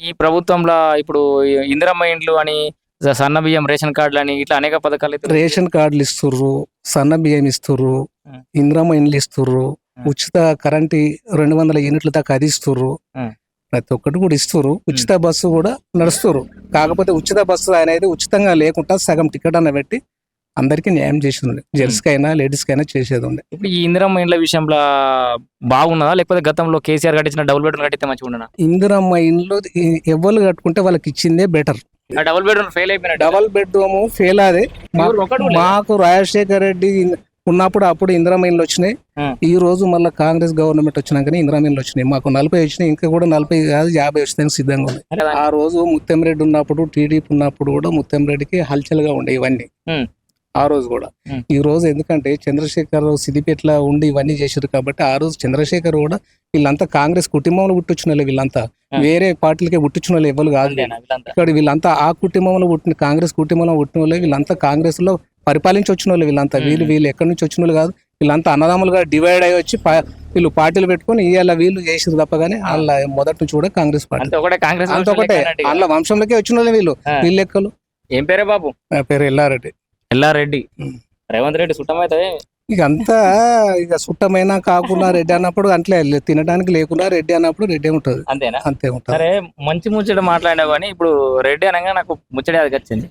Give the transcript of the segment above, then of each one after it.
ఈ ప్రభుత్వంలో ఇప్పుడు ఇందిరమ్మ ఇండ్లు అని సన్న బియ్యం రేషన్ కార్డులు అని ఇట్లా అనేక పథకాలు అయితే రేషన్ కార్డులు ఇస్తుర్రు సన్న బియ్యం ఇస్తుర్రు. ఇంద్రమ్మ ఇండ్లు ఇస్తుర్రు. ఉచిత కరెంట్ రెండు వందల యూనిట్ల దాకా అది ఇస్తుర్రు. ప్రతి ఒక్కటి కూడా ఇస్తుర్రు ఉచిత బస్సు కూడా నడుస్తుర్రు కాకపోతే ఉచిత బస్సు అనేది ఉచితంగా లేకుండా సగం టికెట్ అన్న పెట్టి అందరికీ న్యాయం చేసింది. జెంట్స్ కైనా లేడీస్ కైనా చేసేది ఉండే ఇప్పుడు ఈ ఇందిరమ్మ ఇండ్ల విషయంలో బాగున్నదా? లేకపోతే గతంలో కేసీఆర్ కట్టించిన డబుల్ బెడ్రూమ్ కట్టితే మంచిగా ఉండనా? ఇందిరమ్మ ఇండ్లు ఎవరు కట్టుకుంటే వాళ్ళకి ఇచ్చిందే బెటర్ డబుల్ బెడ్రూమ్ ఫెయిల్ అయిపోయినట్టు. డబల్ బెడ్రూమ్ ఫెయిల్ అదే మాకు రాజశేఖర్ రెడ్డి ఉన్నప్పుడు అప్పుడు ఇందిరమ్మ ఇండ్లు వచ్చినాయి. ఈ రోజు మళ్ళీ కాంగ్రెస్ గవర్నమెంట్ వచ్చినాకనే ఇందిరమ్మ ఇండ్లు వచ్చినాయి. మాకు నలభై వచ్చినాయి. ఇంకా కూడా నలభై కాదు యాభై వచ్చేదానికి సిద్ధంగా ఉంది? ఆ రోజు ముత్తంరెడ్డి ఉన్నప్పుడు టీడీపీ ఉన్నప్పుడు కూడా ముత్తంరెడ్డికి హల్చల్గా ఉండే ఇవన్నీ. ఆ రోజు కూడా. ఈ రోజు ఎందుకంటే చంద్రశేఖర్ సిద్దిపేటలో ఉండి ఇవన్నీ చేశారు కాబట్టి ఆ రోజు చంద్రశేఖర్ కూడా వీళ్ళంతా కాంగ్రెస్ కుటుంబంలో పుట్టించిన వాళ్ళే వీళ్ళంతా. వేరే పార్టీలకే పుట్టించిన వాళ్ళు ఎవరు కాదు? ఇక్కడ వీళ్ళంతా ఆ కుటుంబంలో పుట్టిన కాంగ్రెస్ కుటుంబంలో పుట్టిన వాళ్ళే వీళ్ళంతా కాంగ్రెస్లో పరిపాలించి వచ్చిన వాళ్ళు వీళ్ళంతా వీళ్ళు. వీళ్ళు ఎక్కడి నుంచి వచ్చిన వాళ్ళు కాదు. వీళ్ళంతా అన్నదమ్ములుగా డివైడ్ అయ్యి వచ్చి వీళ్ళు పార్టీలు పెట్టుకొని ఇవాళ వీళ్ళు చేసారు తప్ప కానీ వాళ్ళ మొదటి నుంచి కూడా కాంగ్రెస్ పార్టీ. అంతే ఒకటే వాళ్ళ వంశంలోకే వచ్చిన వాళ్ళే. వీళ్ళు. వీళ్ళ లెక్కలు ఏం పేరే బాబు? నా పేరు ఎల్లారెడ్డి. ఎల్లారెడ్డి. రేవంత్ రెడ్డి సుట్టమైతే ఇక అంతా ఇక సుట్టమైనా కాకుండా రెడ్డి అన్నప్పుడు అట్లే తినడానికి లేకుండా రెడ్డి అన్నప్పుడు రెడ్డి ఉంటుంది. అంతేనా? అంతే ఉంటుంది సరే మంచి ముచ్చట మాట్లాడినావు కానీ ఇప్పుడు రెడ్డి అనగా నాకు ముచ్చటే అది వచ్చింది.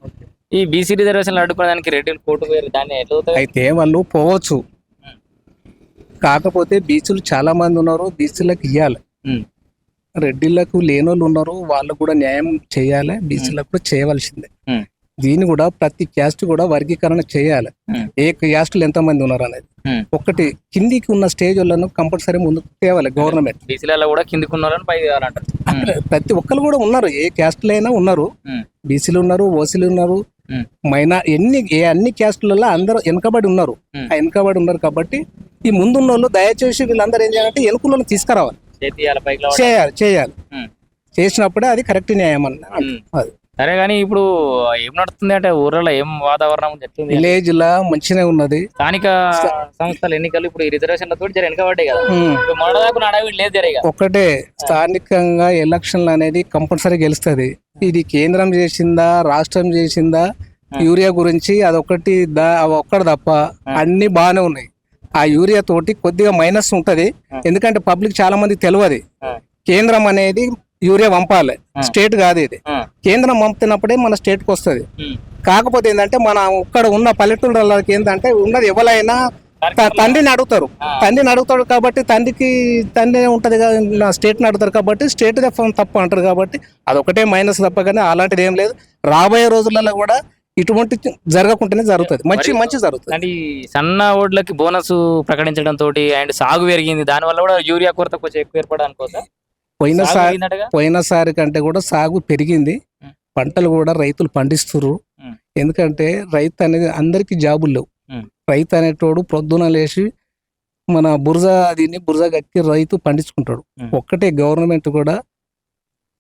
ఈ బీసీ రిజర్వేషన్లు అడ్డుకోవడానికి రెడ్డిలు కోర్టు పోయారు దాన్ని ఎట్లా అవుతుంది? అయితే వాళ్ళు పోవచ్చు. కాకపోతే బీచ్లు చాలా మంది ఉన్నారు బీచ్లకు ఇవ్వాలి. రెడ్డిలకు లేనోళ్ళు ఉన్నారు వాళ్ళు కూడా న్యాయం చేయాలి బీచ్లకు కూడా చేయవలసిందే. దీన్ని కూడా ప్రతి క్యాస్ట్ కూడా వర్గీకరణ చేయాలి ఉం. ఏ క్యాస్ట్లు ఎంత మంది ఉన్నారు అనేది ఉం. ఒకటి కిందికి ఉన్న స్టేజ్ వాళ్ళను కంపల్సరీ ముందుకు తేవాలి గవర్నమెంట్ బీసీలలో కూడా కిందికి ఉన్నారని అక్కడ ప్రతి ఒక్కరు కూడా ఉన్నారు ఏ క్యాస్ట్లు అయినా ఉన్నారు. బీసీలు ఉన్నారు ఓసీలు ఉన్నారు. మైనా ఎన్ని ఏ అన్ని క్యాస్ట్లలో అందరూ వెనకబడి ఉన్నారు. ఆ వెనకబడి ఉన్నారు కాబట్టి ఈ ముందున్న వాళ్ళు దయచేసి వీళ్ళందరూ ఏం చేయాలంటే వెనుకలను తీసుకురావాలి. చేయాలి చేయాలి. చేసినప్పుడే అది కరెక్ట్ న్యాయం అన్న. అది. సరే కానీ ఇప్పుడు ఏం నడుస్తుంది అంటే ఊర్లలో ఏం వాతావరణం ఎట్లుంది విలేజ్ లా మంచిగా ఉన్నది. స్థానిక సంస్థల ఎన్నికలు ఇప్పుడు ఈ రిజర్వేషన్లతో జర వెనకబడ్డాయి కదా. మొన్నదాకా నడవి లేదు జరిగా ఒకటే స్థానికంగా ఎలక్షన్లు అనేది కంపల్సరీ గెలుస్తుంది. ఇది కేంద్రం చేసిందా రాష్ట్రం చేసిందా యూరియా గురించి అదొకటి ఒక్కటి తప్ప అన్ని బాగానే ఉన్నాయి. ఆ యూరియా తోటి కొద్దిగా మైనస్ ఉంటది. ఎందుకంటే పబ్లిక్ చాలా మంది తెలియదు కేంద్రం అనేది యూరియా పంపాలి. స్టేట్ కాదు ఇది. కేంద్రం పంపుతున్నప్పుడే మన స్టేట్కి వస్తుంది కాకపోతే ఏంటంటే మన ఇక్కడ ఉన్న పల్లెటూళ్ళకి ఏంటంటే ఉన్నది ఎవరైనా తండ్రిని అడుగుతారు. తండ్రిని అడుగుతాడు కాబట్టి తండ్రికి తండ్రి ఉంటది కదా స్టేట్ని అడుగుతారు కాబట్టి స్టేట్ తప్పు అంటారు కాబట్టి అదొకటే మైనస్ తప్ప కానీ అలాంటిది ఏం లేదు. రాబోయే రోజులలో కూడా ఇటువంటి జరగకుండానే జరుగుతుంది. మంచి మంచి జరుగుతుంది. అంటే ఈ సన్న ఓడ్లకి బోనస్ ప్రకటించడం తోటి అండ్ సాగు పెరిగింది. దాని వల్ల కూడా యూరియా కొరత కొంచెం ఎక్కువ ఏర్పడనుకోసా పోయినసారి పోయినసారి కంటే కూడా సాగు పెరిగింది. పంటలు కూడా రైతులు పండిస్తున్నారు. ఎందుకంటే రైతు అనేది అందరికి జాబులు లేవు. రైతు అనేటోడు ప్రొద్దున లేచి మన బురజ దీన్ని బురజ గట్టి రైతు పండించుకుంటాడు. ఒక్కటే గవర్నమెంట్ కూడా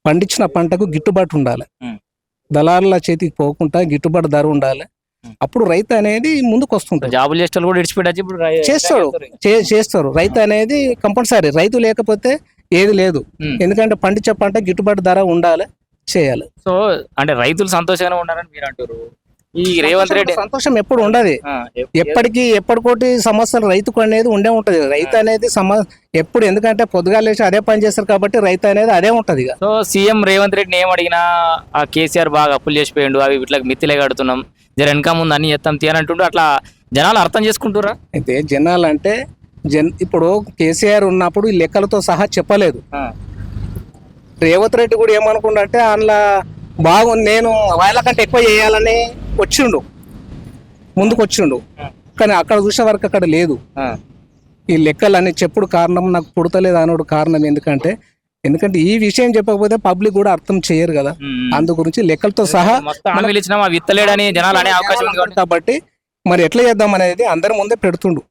పండించిన పంటకు గిట్టుబాటు ఉండాలి. దళారుల చేతికి పోకుండా గిట్టుబాటు ధర ఉండాలి. అప్పుడు రైతు అనేది ముందుకు వస్తుంటాడు జాబులు చేస్తే కూడా చేస్తాడు. చేస్తారు రైతు అనేది కంపల్సరీ రైతు లేకపోతే ఏది లేదు. ఎందుకంటే పండించే పంట గిట్టుబాటు ధర ఉండాలి చేయాలి. సో అంటే రైతులు సంతోషంగా ఉన్నారని మీరు అంటారు ఈ రేవంత్ రెడ్డి సంతోషం ఎప్పుడు ఉండదు. ఎప్పటికీ ఎప్పటికోటి సమస్యలు రైతుకు అనేది ఉండే ఉంటది. రైతు అనేది సమ ఎప్పుడు ఎందుకంటే పొద్దుగా లేచి అదే పని చేస్తారు కాబట్టి రైతు అనేది అదే ఉంటది సో సీఎం రేవంత్ రెడ్డిని ఏం అడిగినా ఆ కేసీఆర్ బాగా అప్పులు చేసిపోయిండు అవి ఇట్లా మిత్తిలే కడుతున్నాం. జర వెనక ముందు అన్ని ఎత్తాం తీయనంటుండు అట్లా జనాలు అర్థం చేసుకుంటురా అయితే జనాలు అంటే జన్ ఇప్పుడు కేసీఆర్ ఉన్నప్పుడు ఈ లెక్కలతో సహా చెప్పలేదు. రేవంత్ రెడ్డి కూడా ఏమనుకుంటే అందులో బాగుంది నేను వాళ్ళకంటే ఎక్కువ చేయాలని వచ్చిండు. ముందుకు వచ్చిండు. కానీ అక్కడ చూసే వరకు అక్కడ లేదు. ఈ లెక్కలన్నీ చెప్పుడు కారణం నాకు పుడతలేదు అనోడు కారణం ఎందుకంటే ఎందుకంటే ఈ విషయం చెప్పకపోతే పబ్లిక్ కూడా అర్థం చేయరు కదా. అందు గురించి లెక్కలతో సహా అనే కాబట్టి మరి ఎట్లా చేద్దాం అనేది అందరి ముందే పెడుతుండు.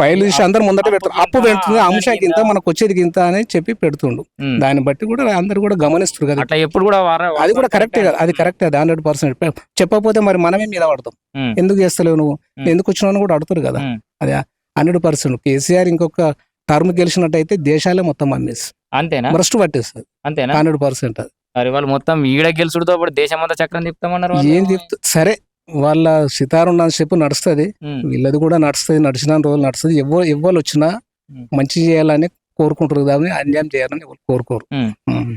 ఫైల్ తీసి అందరి ముందట పెడుతుండు అప్పు పెడుతుంది అంశం గింత మనకు వచ్చేది గింత అని చెప్పి పెడుతుండు. దాన్ని బట్టి కూడా అందరు కూడా గమనిస్తారు కదా. అట్లా ఎప్పుడు కూడా అది కూడా కరెక్టే కదా అది కరెక్టే అది హండ్రెడ్ పర్సెంట్. చెప్పకపోతే మరి మనమే మీద పడతాం. ఎందుకు చేస్తలేవు నువ్వు. ఎందుకు వచ్చినావు కూడా అడుగుతారు కదా. అదే హండ్రెడ్ పర్సెంట్. కేసీఆర్ ఇంకొక టర్మ్ గెలిచినట్టయితే దేశాలే మొత్తం అమ్మేసి అంతేనా? భ్రష్టు పట్టేస్తుంది. అంతేనా? హండ్రెడ్ పర్సెంట్ అది. మరి వాళ్ళు మొత్తం ఈడ గెలుచుడుతో పాటు దేశం అంతా చక్రం తిప్పుతామన్నారు. ఏం చెప్తా సరే వాళ్ళ సితారు చెప్పు నడుస్తుంది వీళ్ళది కూడా నడుస్తుంది నడిచిన రోజులు నడుస్తుంది ఎవ్వరు ఎవ్వరు వచ్చినా. మంచి చేయాలని కోరుకుంటారు కానీ అన్యాయం చేయాలని ఎవరు కోరుకోరు.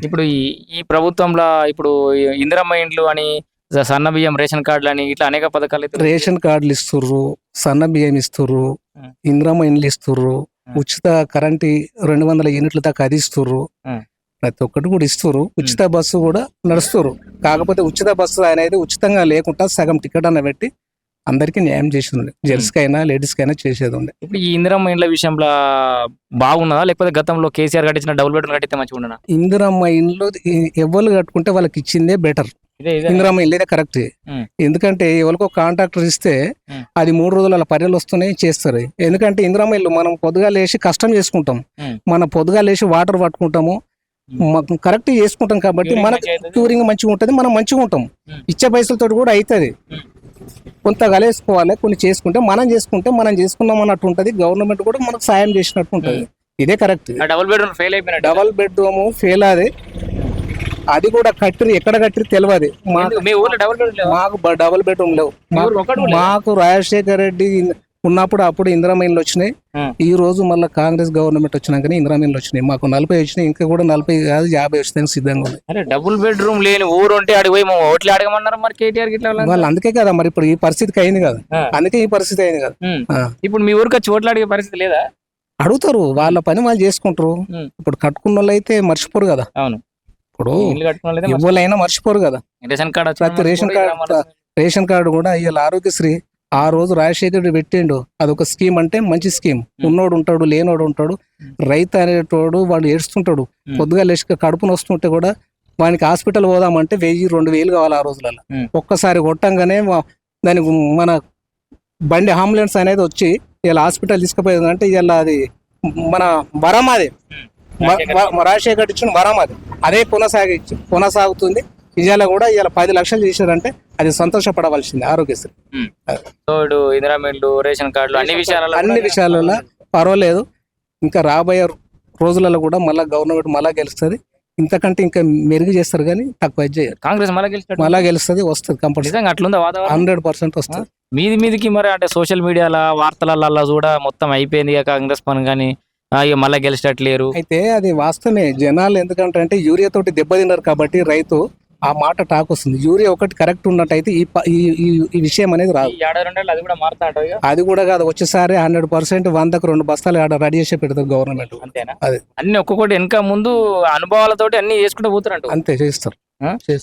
ఇప్పుడు ఈ ఈ ప్రభుత్వంలో ఇప్పుడు ఇందిరమ్మ ఇండ్లు అని సన్న బియ్యం రేషన్ కార్డులు అని ఇట్లా అనేక పథకాలు రేషన్ కార్డులు ఇస్తుర్రు సన్న బియ్యం ఇస్తుర్రు. ఇంద్రమ్మ ఇండ్లు ఇస్తుర్రు. ఉచిత కరెంట్ రెండు వందల యూనిట్ల దాకా అది ఇస్తుర్రు. ప్రతి ఒక్కటి కూడా ఇస్తుర్రు. ఉచిత బస్సు కూడా నడుస్తుర్రు. కాకపోతే ఉచిత బస్సు అనేది ఉచితంగా లేకుండా సగం టికెట్ అన్న పెట్టి అందరికీ న్యాయం చేసింది జెంట్స్ కైనా లేడీస్ కైనా చేసేది ఉండే. ఇప్పుడు ఈ ఇందిరమ్మ ఇండ్ల విషయంలో బాగున్నదా? లేకపోతే గతంలో కేసీఆర్ కట్టించిన డబుల్ బెడ్రూమ్ కట్టితే మంచిగా ఉండనా? ఇందిరమ్మ ఇండ్లు ఎవరు కట్టుకుంటే వాళ్ళకి ఇచ్చిందే బెటర్. ఇదే ఇదే. ఇందిరమ్మ ఇల్లేదే కరెక్ట్. ఎందుకంటే ఎవరికో కాంట్రాక్టర్ ఇస్తే. అది మూడు రోజులు అలా పర్యలు వస్తున్నాయి చేస్తారు. ఎందుకంటే ఇందిరమ్మ ఇల్లు మనం పొద్దుగా లేచి కష్టం చేసుకుంటాం. మన పొద్దుగా లేచి వాటర్ పట్టుకుంటాము. కరెక్ట్ చేసుకుంటాం కాబట్టి Curing మనకు మంచిగా అవుతది. క్యూరింగ్ మంచిగా ఉంటుంది మనం మంచిగా ఉంటాం ఉమ్. ఇచ్చే పైసలతో కూడా అవుతుంది. కొంత కలేసుకోవాలి కొన్ని చేసుకుంటే మనం చేసుకుంటే మనం చేసుకున్నాం అన్నట్టు ఉంటుంది గవర్నమెంట్ కూడా మనకు సాయం చేసినట్టు ఉంటుంది ఇదే కరెక్ట్ డబుల్ బెడ్రూమ్ ఫెయిల్ అయిపోయినట్టు డబల్ బెడ్రూమ్ ఫెయిల్ అది అది కూడా కట్టిరి ఎక్కడ కట్టిరి తెలియదు? మాకు డబుల్ బెడ్రూమ్ లేవు? మాకు రాజశేఖర్ రెడ్డి ఉన్నప్పుడు అప్పుడు ఇందిరామైన్లు వచ్చినాయి. ఈ రోజు మళ్ళీ కాంగ్రెస్ గవర్నమెంట్ వచ్చినాకనే ఇందిరామైన్లు వచ్చినాయి. మాకు నలభై వచ్చినాయి ఇంకా కూడా నలభై కాదు యాభై వస్తాయి సిద్ధంగా ఉంది. అరే డబుల్ బెడ్రూమ్ లేని ఊరు ఉంటే అడిగి పోయి మా ఓట్లు అడగమన్నారు మరి కేటీఆర్ గిట్ల? వాళ్ళు అందుకే కదా మరి ఇప్పుడు ఈ పరిస్థితికి అయింది కదా. అందుకే ఈ పరిస్థితి అయింది కదా. ఇప్పుడు మీ ఊరికి వచ్చి ఓట్లు అడిగే పరిస్థితి లేదా? అడుగుతారు వాళ్ళ పని వాళ్ళు చేసుకుంటారు. ఇప్పుడు కట్టుకున్న వాళ్ళు అయితే మర్చిపోరు కదా. అవును. ఇప్పుడు ఎవరైనా మర్చిపోరు కదా. రేషన్ కార్డు రేషన్ కార్డు కూడా ఇవాళ ఆరోగ్యశ్రీ ఆ రోజు రాజశేఖర్ రెడ్డి పెట్టిండు. అదొక స్కీమ్ అంటే మంచి స్కీమ్. ఉన్నోడు ఉంటాడు లేనోడు ఉంటాడు. రైతు అనేటోడు వాడు ఏడుస్తుంటాడు. ఉం. పొద్దుగా లేచి కడుపున వస్తుంటే కూడా వానికి హాస్పిటల్ పోదామంటే వెయ్యి రెండు వేలు కావాలి ఆ రోజులలో. ఒక్కసారి కొట్టంగానే దానికి మన బండి అంబులెన్స్ అనేది వచ్చి ఇలా హాస్పిటల్ తీసుకుపోయేది అంటే ఇలా అది మన వరం అది. రాజశేఖర్ ఇచ్చిన వరం అది. అదే కొనసాగి కొనసాగుతుంది. ఇవాళ కూడా ఇవాళ పది లక్షలు చేశారంటే అది సంతోషపడవలసింది ఆరోగ్యశ్రీ. తోడు ఇందిరామిల్లు రేషన్ కార్డులు అన్ని విషయాలలో అన్ని విషయాలలో పర్వాలేదు. ఇంకా రాబోయే రోజులలో కూడా మళ్ళా గవర్నమెంట్ మళ్ళా గెలుస్తుంది. ఇంతకంటే ఇంకా మెరుగు చేస్తారు కానీ తక్కువ చేయరు. కాంగ్రెస్ మళ్ళీ మళ్ళా గెలుస్తుంది వస్తుంది కంపల్సరీ. అట్లుందా వాతావరణం? హండ్రెడ్ పర్సెంట్ వస్తుంది. మీది మీదికి మరి అంటే సోషల్ మీడియాల వార్తలలో కూడా మొత్తం అయిపోయింది కాంగ్రెస్ పని కానీ ఇక మళ్ళీ గెలిచేటట్లేరు. అయితే అది వాస్తవమే. జనాలు ఎందుకంటే అంటే యూరియా తోటి దెబ్బతిన్నారు కాబట్టి రైతు ఆ మాట టాక్ వస్తుంది యూరియా ఒకటి కరెక్ట్ ఉన్నట్టయితే ఈ ఈ విషయం అనేది రాదు అది కూడా మారుతా ఉంటుంది ఇక. అది కూడా కాదు వచ్చేసారి హండ్రెడ్ పర్సెంట్ వందకు రెండు బస్తాలు ఆడ రెడీ చేసి పెడతారు గవర్నమెంట్ అంతేనా అదే. అన్ని ఒక్కొక్కటి వెనక ముందు అనుభవాలతోటి అన్ని చేసుకుంటూ పోతారంట అంతే చేస్తారు.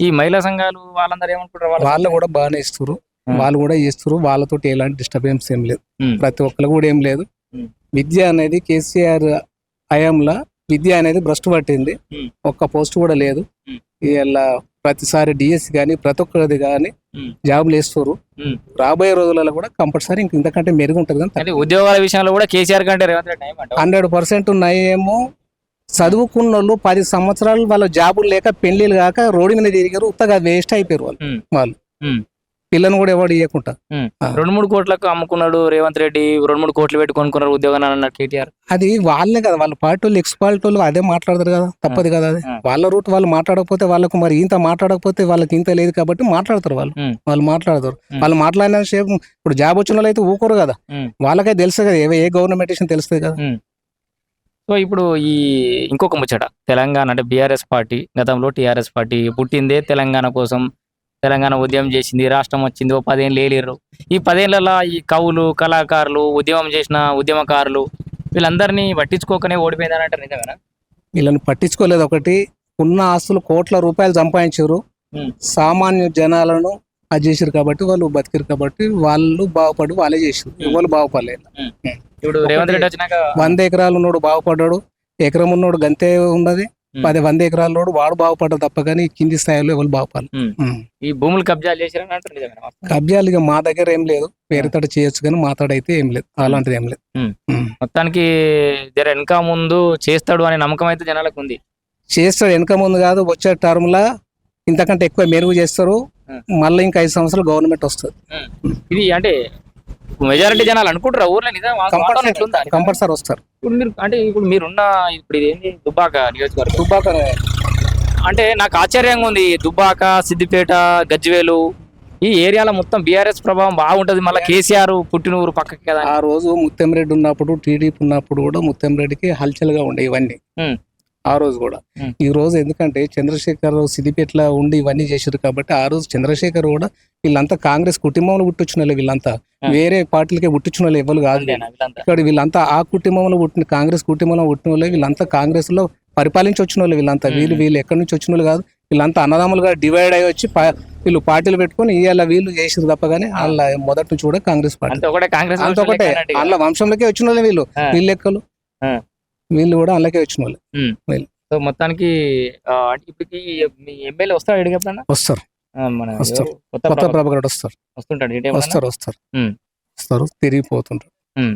ఈ మహిళా సంఘాలు వాళ్ళందరూ ఏమనుకుంటారు వాళ్ళ వాళ్ళు కూడా బాగానే ఇస్తారు. వాళ్ళు కూడా ఇస్తారు వాళ్ళతోటి ఎలాంటి డిస్టర్బెన్స్ ఏం లేదు. ప్రతి ఒక్కరు కూడా ఏం లేదు. విద్య అనేది కేసీఆర్ హయాంలో విద్య అనేది భ్రష్టు పట్టింది. ఒక్క పోస్ట్ కూడా లేదు. ఇలా ప్రతిసారి డిఎస్సి కానీ ప్రతి ఒక్కరిది కానీ. జాబులు వేస్తారు. రాబోయే రోజులలో కూడా కంపల్సరీ ఇంక ఇంతకంటే మెరుగు ఉంటుంది కానీ ఉద్యోగాల విషయంలో కూడా కేసీఆర్ కంటే? హండ్రెడ్ పర్సెంట్ ఉన్నాయేమో చదువుకున్న వాళ్ళు పది సంవత్సరాలు వాళ్ళ జాబులు లేక పెళ్ళిళ్ళు కాక రోడ్డు మీద తిరిగారు ఉత్తగా వేస్ట్ అయిపోయారు వాళ్ళు. వాళ్ళు. పిల్లని కూడా ఎవడు ఇవ్వకుండా. రెండు మూడు కోట్లకు అమ్ముకున్నాడు రేవంత్ రెడ్డి రెండు మూడు కోట్లు పెట్టి కొనుక్కున్నారు ఉద్యోగాన్ని కేటీఆర్ అది వాళ్ళే కదా వాళ్ళ పార్టీ వాళ్ళు ఎక్స్ పార్టీ వాళ్ళు అదే మాట్లాడతారు కదా తప్పదు కదా అది. వాళ్ళ రూట్ వాళ్ళు మాట్లాడకపోతే వాళ్ళకు మరి ఇంత మాట్లాడకపోతే వాళ్ళకి ఇంత లేదు కాబట్టి మాట్లాడతారు వాళ్ళు. వాళ్ళు మాట్లాడతారు. వాళ్ళు మాట్లాడిన సేపు ఇప్పుడు జాబ్ వచ్చిన వాళ్ళు అయితే ఊకోరు కదా. వాళ్ళకే తెలుసు కదా ఏ- ఏ గవర్నమెంట్ తెలుస్తుంది కదా సో ఇప్పుడు ఈ ఇంకొక ముచ్చట తెలంగాణ అంటే బీఆర్ఎస్ పార్టీ గతంలో టీఆర్ఎస్ పార్టీ పుట్టిందే తెలంగాణ కోసం తెలంగాణ ఉద్యమం చేసింది రాష్ట్రం వచ్చింది ఓ పదేళ్ళు లేలేరు ఈ పదేళ్ళలో ఈ కవులు కళాకారులు ఉద్యమం చేసిన ఉద్యమకారులు వీళ్ళందరినీ పట్టించుకోకనే ఓడిపోయిందని అంటారు నిజమేనా? వీళ్ళని పట్టించుకోలేదు. ఒకటి ఉన్న ఆస్తులు కోట్ల రూపాయలు సంపాదించారు. సామాన్య జనాలను అది చేసారు కాబట్టి వాళ్ళు బతికారు కాబట్టి వాళ్ళు బాగుపడి వాళ్ళే చేసారు ఎవరు బాగుపడలేదు ఇప్పుడు రేవంత్ రెడ్డి వచ్చినాక వంద ఎకరాలు ఉన్నోడు బాగుపడ్డాడు. ఎకరం ఉన్నోడు గంతే ఉన్నది. పది వంద ఎకరాలు ఉన్నోడు వాడు బాగుపడ్డాడు తప్ప కానీ కింది స్థాయిలో ఎవరు బాగుపడాలి. ఈ భూములు కబ్జాలు చేశారని కబ్జాలు ఇక మా దగ్గర ఏం లేదు. వేరే తోట చేయొచ్చు కానీ మా తోట అయితే ఏం లేదు. అలాంటిది ఏం లేదు. మొత్తానికి జర వెనక ముందు చేస్తాడు అనే నమ్మకం అయితే జనాలకు ఉంది. చేస్తాడు వెనక ముందు కాదు వచ్చే టర్మ్ లా ఇంతకంటే ఎక్కువ మెరుగు చేస్తారు. మళ్ళీ ఇంకా ఐదు సంవత్సరాలు గవర్నమెంట్ వస్తుంది. ఇది అంటే మెజారిటీ జనాలు అనుకుంటారా ఊర్లో నిజం? కంపల్సరీ వస్తారు. ఇప్పుడు మీరు అంటే ఇప్పుడు మీరున్న ఇప్పుడు ఇది ఏంటి దుబ్బాక నియోజకవర్గం. దుబ్బాక అంటే నాకు ఆశ్చర్యంగా ఉంది దుబ్బాక సిద్దిపేట గజ్వేలు ఈ ఏరియాలో మొత్తం బీఆర్ఎస్ ప్రభావం బాగుంటది. మళ్ళీ కేసీఆర్ పుట్టిన ఊరు పక్కకి కదా ఆ రోజు ముత్తంరెడ్డి ఉన్నప్పుడు టీడీపీ ఉన్నప్పుడు కూడా ముత్తంరెడ్డికి హల్చల్గా ఉండే ఇవన్నీ. ఆ రోజు కూడా. ఈ రోజు ఎందుకంటే చంద్రశేఖర్ సిద్దిపేటలో ఉండి ఇవన్నీ చేశారు కాబట్టి ఆ రోజు చంద్రశేఖర్ కూడా వీళ్ళంతా కాంగ్రెస్ కుటుంబంలో పుట్టించిన వాళ్ళు వీళ్ళంతా. వేరే పార్టీలకే పుట్టించిన వాళ్ళు ఎవరు కాదు? ఇక్కడ వీళ్ళంతా ఆ కుటుంబంలో పుట్టిన కాంగ్రెస్ కుటుంబంలో పుట్టిన వాళ్ళు వీళ్ళంతా కాంగ్రెస్లో పరిపాలించి వచ్చిన వాళ్ళు వీళ్ళంతా వీళ్ళు. వీళ్ళు ఎక్కడి నుంచి వచ్చిన వాళ్ళు కాదు వీళ్ళంతా అన్నదమ్ములుగా డివైడ్ అయ్యి వచ్చి వీళ్ళు పార్టీలు పెట్టుకొని ఇవాళ వీళ్ళు చేసారు తప్ప కానీ వాళ్ళ మొదటి నుంచి కూడా కాంగ్రెస్ పార్టీ అంతే ఒకటే వాళ్ళ వంశంలోకే వచ్చిన వాళ్ళే వీళ్ళు. వీళ్ళు లెక్కలు. వీళ్ళు కూడా అందులోకే వచ్చిన వాళ్ళు. సో మొత్తానికి ఆ, అంటే ఇప్పటికి మీ ఎమ్మెల్యే వస్తాడు ఇడికి ఎప్పుడన్నా? వస్తారు. ఆ, మన వస్తారు. ఎవరు? కొత్త కొత్త ప్రభాకర్. ప్రభాకర్ వస్తారు. వస్తుంటాడు? వస్తారు వస్తారు. ఉమ్. వస్తారు తిరిగిపోతుంటారు.